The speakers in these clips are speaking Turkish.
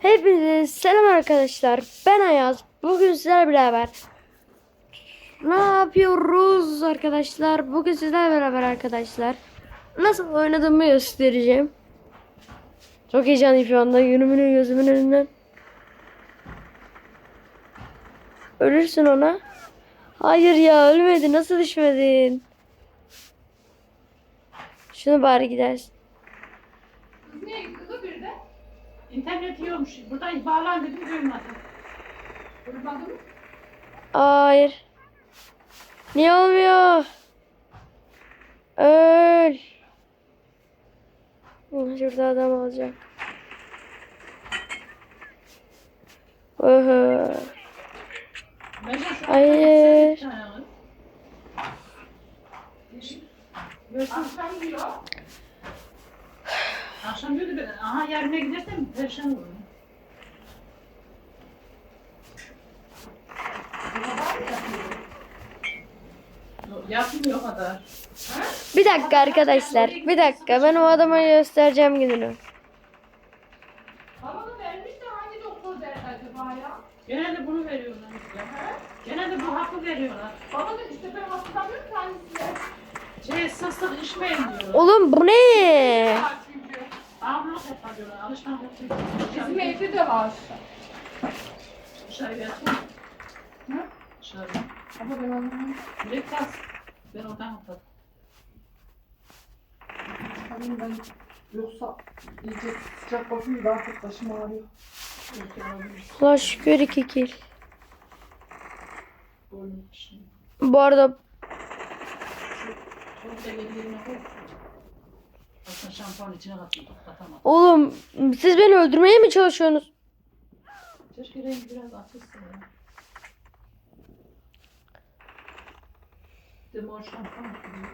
Hepinize selam arkadaşlar. Ben Ayaz. Bugün sizlerle beraber ne yapıyoruz arkadaşlar? Bugün sizlerle beraber arkadaşlar nasıl oynadığımı göstereceğim. Çok heyecanlıyım şu anda. Yönümün gözümün önünden. Ölürsün ona. Hayır ya ölmedi. Nasıl düşmedin? Şunu bari gidersin. Niye kızı bir de? İnternet yiyormuş. Buradan bağlan dedim duymadı. Duymadı mı? Hayır. Niye olmuyor? Öl. Şurada adam olacak. Oho. An- Hayır. Akşam diyor. Diyordu ben. Aha yarına gidersem perşembe. Yok, Yapmıyor o kadar. Bir dakika arkadaşlar. Bir dakika. Ben o adama göstereceğim gününü. Bana da vermiş de hangi doktor der acaba ya? Genelde bunu veriyorlar işte. Genelde bu hapı veriyorlar. Bana da işte ben hatırlamıyorum kendisine. Şey sık içmeyin diyorlar. Oğlum bu ne? Bağımlılık yapar diyorlar. Alışkanlık yapıyor. Bizim evde de var. Dışarı yatsın. Hı? Dışarı. Ama ben anlamıyorum. Direkt yaz. Ben oradan atladım. Hani ben yoksa iyice sıcak bakınca daha çok başım ağrıyor. Allah şükür iki şimdi. Bu arada Çok da şampuan içine katıyorduk. Katamadım. oğlum siz beni öldürmeye mi çalışıyorsunuz? Keşke rengi biraz açılsın ya. Demor şampuan gibi.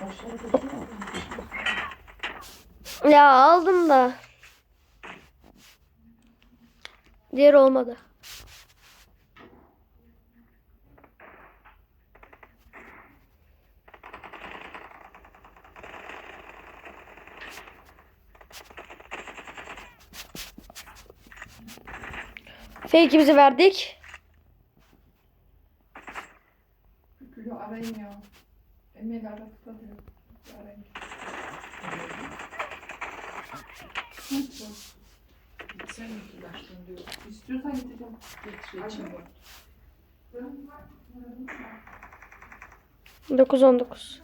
Başları da çok Ya aldım da. Diğer olmadı. Fake'imizi verdik. Gülü arayın ya. Emel ara tutamıyor. Arayın. Sen mi ilaçtın diyor. İstiyorsan gideceğim. Getir için bu. 9-19.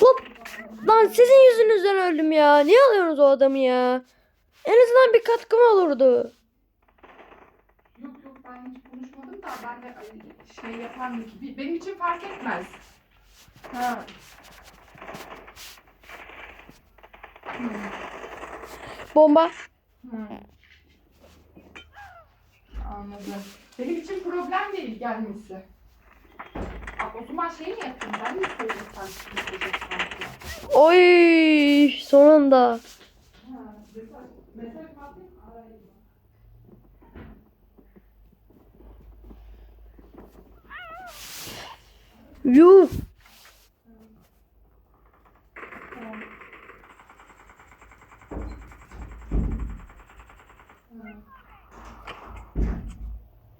Hop! Lan sizin yüzünüzden öldüm ya. Niye alıyorsunuz o adamı ya? En azından bir katkım olurdu. Yok yok ben hiç konuşmadım da ben de şey yapar mı ki? Benim için fark etmez. Ha. Hmm. Bomba. Hmm. Anladım. Benim için problem değil gelmesi. Bak o zaman şey mi yapayım? Ben mi söylesem isteyeceksen? Oy! Atayım? Arayayım. Yuh! Tamam. Ha.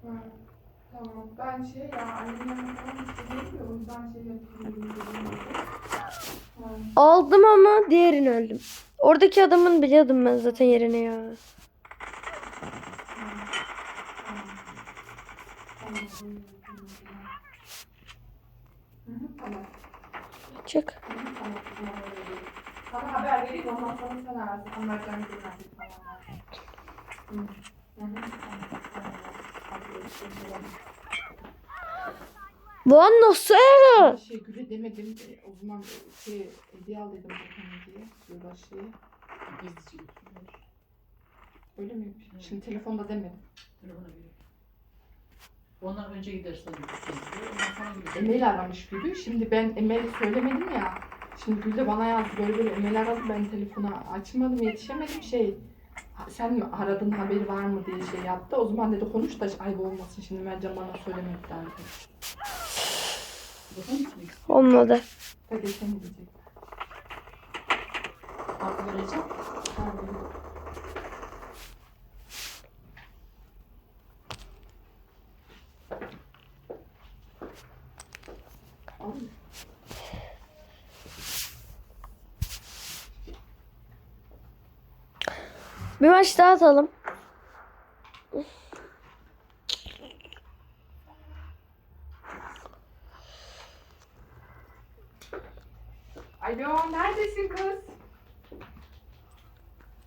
Tamam. Ben şey ya yanına falan istediğim ya o yüzden şey yapayım. Aldım ama diğerini öldüm. Oradaki adamın biliyordum ben zaten yerini ya. Hı hı, Tamam. Çık. Hı hı, tamam. Tamam. Sana haber vereyim ondan sonra sen ararsın. Onlardan bir nasip falan var. Hı. Hı hı, görüşürüz. Lan nasıl? Ben şey güle demedim de o zaman şey hediye al dedim bakalım diye. Yılbaşıya. Gizlice Öyle mi? Şimdi telefonda demedim. Telefona veriyor. Ondan önce gidersen. Emel aramış Gül'ü. Şimdi ben Emel'i söylemedim ya. Şimdi Gül de bana yazdı böyle böyle Emel aradı ben telefonu açmadım yetişemedim şey. "Ha, Sen mi aradın haberi var mı diye şey yaptı. O zaman dedi konuş da ayıp olmasın şimdi Mercan bana söylemek derdi. Bakın gitmek. Olmadı. Hadi sen gidecek. Farklı vereceğim. Bir maç daha atalım. Alo neredesin kız?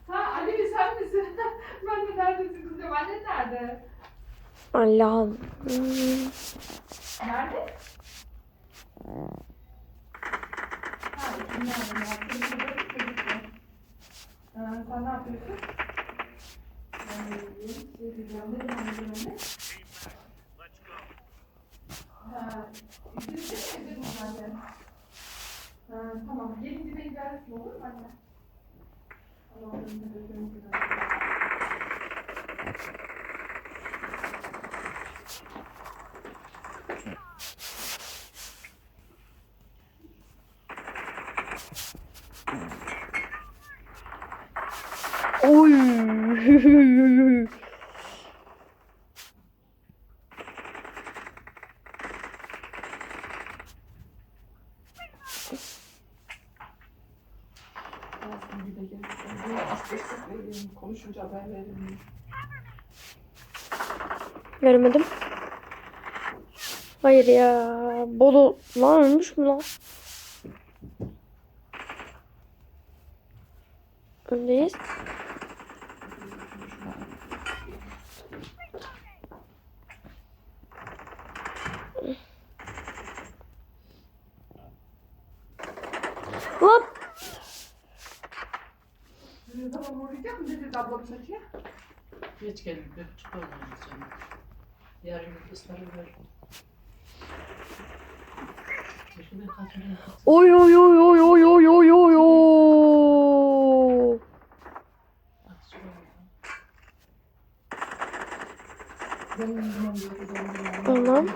Ha Ali sen misin? ben de neredesin kız diyorum. Annen nerede? Allah'ım. Nerede? Ha, nerede? Ee, sen ne yapıyorsun? Ben de izleyeyim. Size diyeceğim. Ne zaman izlemeni? Ha, izledin mi? İzledin zaten. Ha, tamam. Gelince beni gelsin olur mu anne? Allah'ın izniyle görüşürüz. Konuşunca haber verelim. Görmedim. Hayır ya. Bolu lan ölmüş mü lan? Öndeyiz. Hop. Ne zaman uğrayacak mı ablam saçıya? Geç. Bir buçuk oldu canım. Yarın ısları ver. Oy oy oy oy oy oy oy oy oy. Tamam.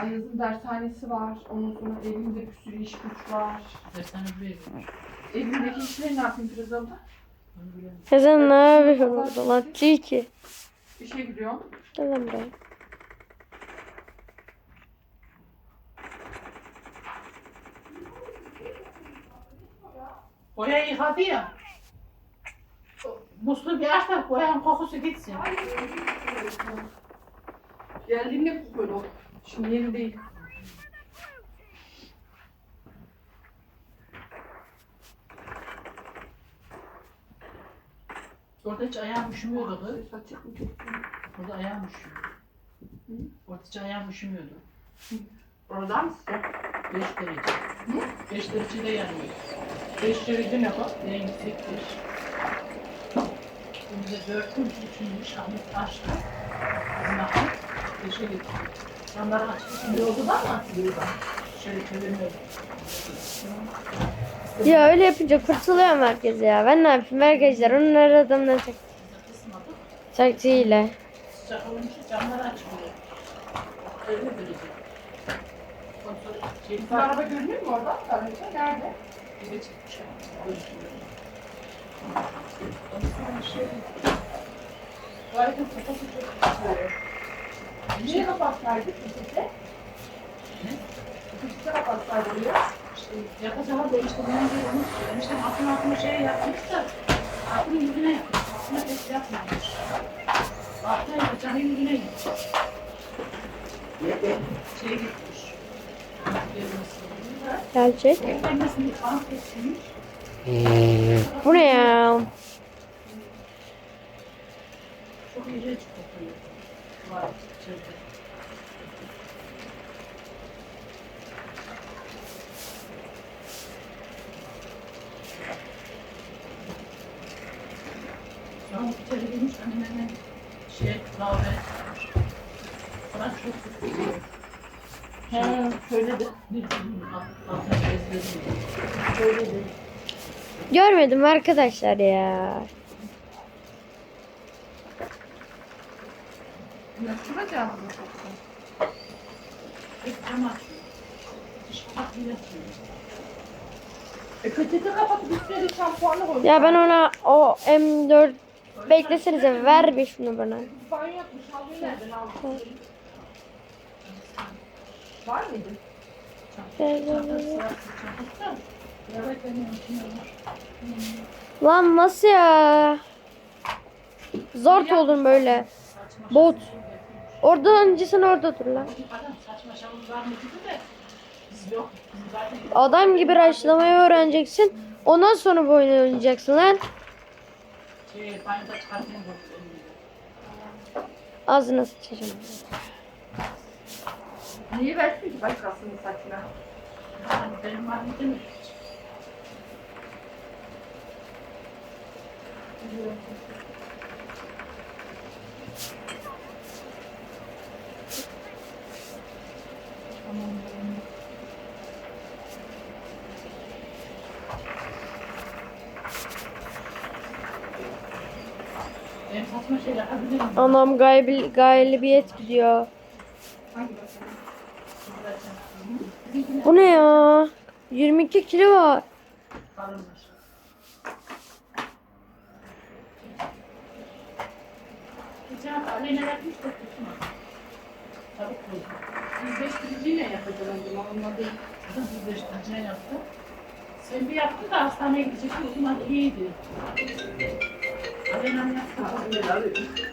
Ayaz'ın dershanesi var. Ondan sonra evimde bir sürü iş güç var. Dershane buraya gelmiş. Evimdeki işleri ne yapayım Firuze abla? Sen ne yapıyorsun orada lan? Tilki. İşe gidiyorum. Gel lan buraya. Boya yıkadı ya. Musluğu bir aç da boyanın kokusu gitsin. Geldiğimde kokuyordu o. Şimdi yeni değil. Orada hiç ayağım üşümüyordu kız. Ses açık mı çok? Orada ayağım üşüyor. Orada hiç ayağım üşümüyordu. Oradan mı sıcak? 5 derece. 5 derecede yanıyor. 5 derece ne bak? En yüksek 5. Şimdi de 4 mü 3'müş Ahmet açtı. Bizim Ahmet 5'e gitti. Yanları açtı. Şimdi oldu da mı çevirmiyor. Ya öyle yapınca kurtuluyorum herkese ya. Ben ne yapayım? Merkezler onun adamdan çek. Çakçıyla. Araba görünüyor mu orada? Nerede? Bize çıkmış. Bu arada kafası çok Niye kapak verdi? Kafası? İkisi kapatsaydı diyor. İşte yapacağı da işte ben de onu söylemiştim. Aklın aklına şey yapmış da aklın yüzüne yapmış. Aklına pek yapmamış. Aklına yapacağı yüzüne gitmiş. Şey gitmiş. Gelecek. Gelmesini kesmiş. Bu ne ya? Çok iğrenç kokuyor. Var içeride. Görmedim arkadaşlar ya. Ya ben ona o M4 beklesenize ver bir şunu bana. Var mıydı? Lan nasıl ya? Zor oldun böyle. Bot. Oradan öncesin orada dur lan. Adam gibi raşlamayı öğreneceksin. Ondan sonra bu oyunu oynayacaksın lan. Şey, banyoda çıkartmayı korkuyorum. Ağzına sıçacağım. Niye versin ki başkasının saçına? Yani benim var mı değil mi? Anam gayb galibiyet gidiyor. Bu ne ya? 22 kilo var. Sen bir yaptın da hastaneye gidecektin o zaman iyiydi. Aleyna yaptı.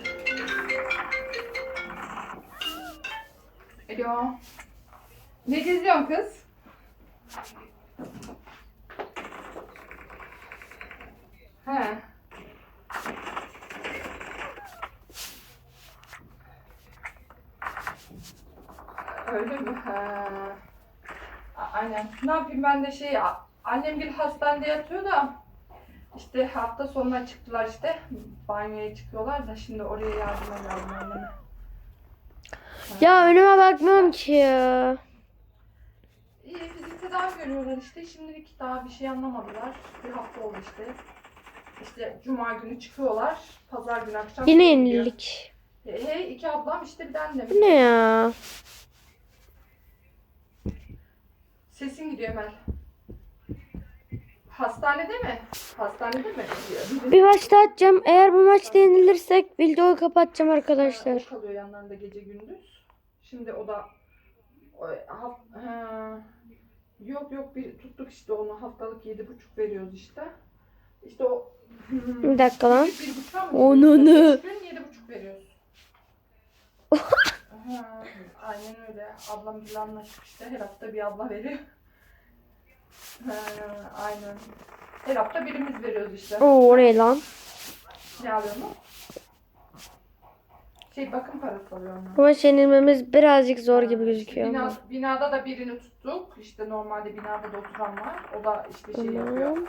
Alo. Ne geziyorsun kız? He. Öyle mi? He. Aynen. Ne yapayım ben de şey, annem bir hastanede yatıyor da işte hafta sonuna çıktılar işte. Banyoya çıkıyorlar da şimdi oraya yardıma geldim anneme. Ya önüme bakmıyorum ki ya. İyi fizik tedavi görüyorlar işte. Şimdilik daha bir şey anlamadılar. Bir hafta oldu işte. İşte cuma günü çıkıyorlar. Pazar günü akşam. Yine gidiyor. yenilik. Hey, hey iki ablam işte bir de annem. Bu ne ya? Sesin gidiyor Emel. Hastanede mi? Hastanede mi? Bir, maç daha atacağım. Eğer bu maçta yenilirsek videoyu kapatacağım arkadaşlar. O kalıyor yanlarında gece gündüz. Şimdi o da o, haf- ha, yok yok bir tuttuk işte onu haftalık yedi buçuk veriyoruz işte. İşte o Bir dakika lan. Bir, bir buçuğa mı Onu veriyoruz? ne? Beş gün yedi buçuk veriyoruz. ha, aynen öyle. Ablam bile anlaştık işte. Her hafta bir abla veriyor. Ha, aynen. Her hafta birimiz veriyoruz işte. Oo o ne lan? Ne alıyor mu? Şey bakım parası alıyor onlar. Bu maç yenilmemiz birazcık zor gibi gözüküyor Bina, ama. binada da birini tuttuk. İşte normalde binada da oturan var. O da işte şey yapıyor. Tamam.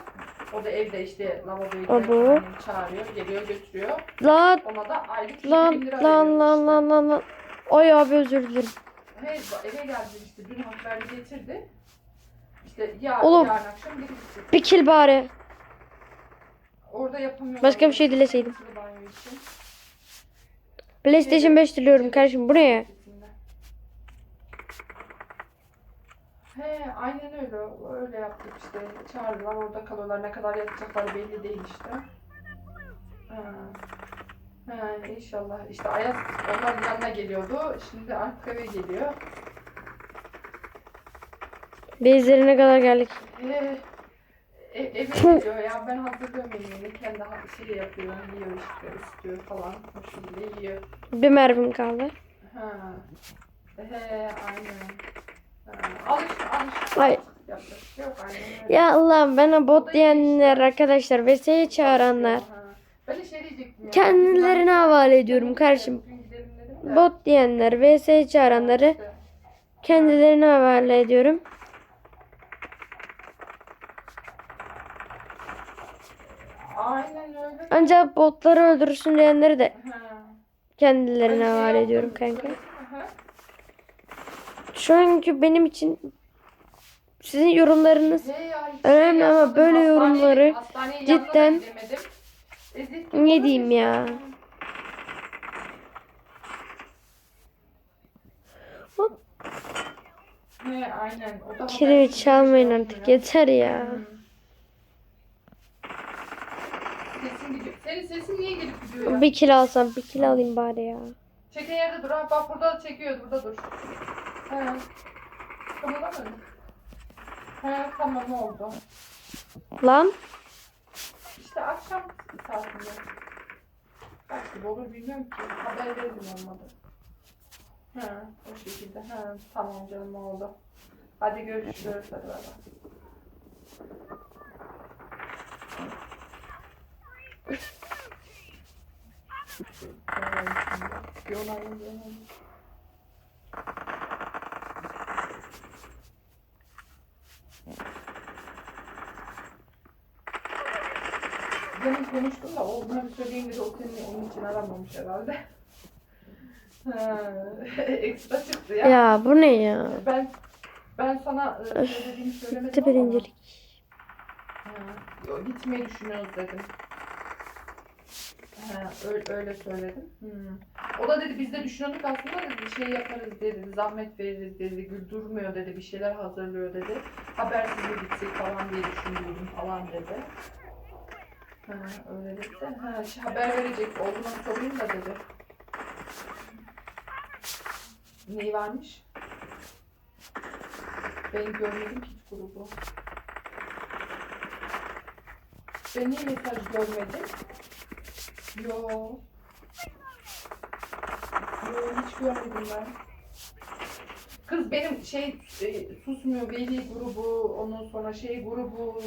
O da evde işte lavaboyu Abo. çağırıyor, geliyor götürüyor. Lan Ona da aylık 2000 lan lira lan lan işte. lan lan lan. Ay abi özür dilerim. Hey, eve geldi işte dün haberli getirdi. İşte ya Oğlum. yarın akşam gidecek. Bir kill bari. Orada yapamıyorlar. Başka bir şey dileseydim. Sıvı banyo için. PlayStation 5 diliyorum kardeşim. Bu ne ya? He aynen öyle. Öyle yaptık işte. Çağırdılar orada kalıyorlar. Ne kadar yatacakları belli değil işte. Ha. Ha, inşallah. İşte Ayaz onların yanına geliyordu. Şimdi artık eve geliyor. Bezlerine kadar geldik. Ee, e, eve geliyor ya ben hazırlıyorum yemeğini kendi şey yapıyor yiyor işte istiyor falan şekilde yiyor. Bir mermim kaldı. Ha. He aynen. Ha, alış alış. Yok öyle. Ya Allah'ım bana bot diyenler arkadaşlar VS'ye çağıranlar. Ben de şey diyecektim ya. Kendilerine havale ediyorum kardeşim. Bot diyenler, VS'ye çağıranları kendilerine havale ediyorum. Aynen öyle. Ancak botları öldürürsün diyenleri de kendilerine şey havale ediyorum kanka. Anki benim için sizin yorumlarınız hiç Önemli şey ama böyle yorumları da cidden- ne diyeyim ya. Habersiz çalmayın şey artık yeter ya. Hmm. Sesin gidiyor. Senin sesin niye gelip gidiyor ya? Bir kilo alsam bir kilo alayım bari ya. Çeken yerde dur. Ha, bak burada çekiyor. Burada dur. He. Kımıldamadın. He tamam oldu. Lan İşte akşam saatinde. Kaç gibi olur bilmiyorum ki. Haber veririm olmadı. He o şekilde. He tamam canım oldu. Hadi görüşürüz. Hadi bay bay. Bir olayım. Demin konuştum da o bana bir söyleyince de o seni onun için aramamış herhalde. Ha, Ekstra çıktı ya. ya bu ne ya? Ben ben sana e, söylediğimi söylemedim Gitti ama. birincilik. Ha, yo, gitmeyi düşünüyoruz dedim. Öyle, öyle söyledim. Hmm. O da dedi biz de düşünüyorduk aslında dedi bir şey yaparız dedi, zahmet veririz dedi, Gül durmuyor dedi, bir şeyler hazırlıyor dedi. Habersiz mi gitsek falan diye düşünüyordum falan dedi. Ha, öyle dedi de, ha, şey, haber verecek olduğunu sorayım da dedi. Neyi varmış? Ben görmedim ki hiç grubu. Ben niye mesaj görmedim? Yo. Yo hiç görmedim ben. Kız benim şey e, susmuyor veli grubu, ondan sonra şey grubu.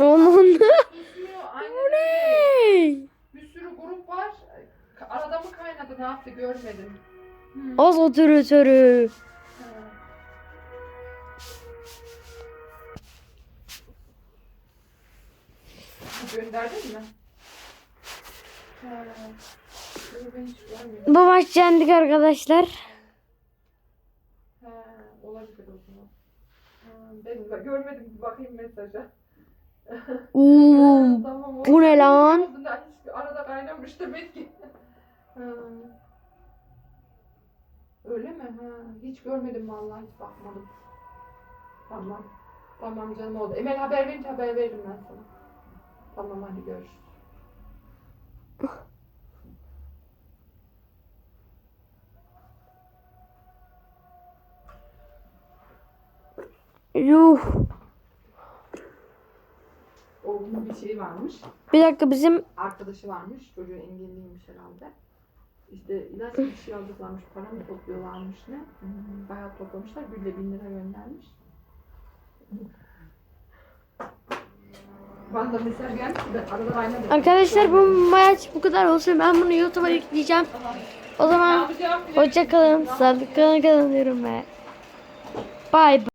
Aman Susmuyor aynen ne? Bir sürü grup var. Arada mı kaynadı ne yaptı görmedim. Hı. Az oturatörü. Ha. Gönderdin mi? Ha. Yo, Ben hiç görmedim. Bu maç yendik arkadaşlar. Ha, olabilir o zaman. Ben de görmedim bir bakayım mesaja. Oo, tamam, bu ne lan? arada kaynamış demek ki. Öyle mi? Ha, hiç görmedim vallahi hiç bakmadım. Tamam. Tamam canım oldu. Emel haber verince haber veririm ben sana. Tamam hadi görüşürüz. Yuh. Oğlunun bir şeyi varmış. Bir dakika bizim Arkadaşı varmış. Çocuğu engelliymiş herhalde. İşte ilaç bir şey aldıklarmış. Para mı topluyorlarmış ne? Hmm, Bayağı toplamışlar. Gül'le bin lira göndermiş. Arkadaşlar bu maç bu kadar olsun. Ben bunu YouTube'a yükleyeceğim. O zaman hoşça kalın. Sağlıklı kalın diyorum ve bye bye.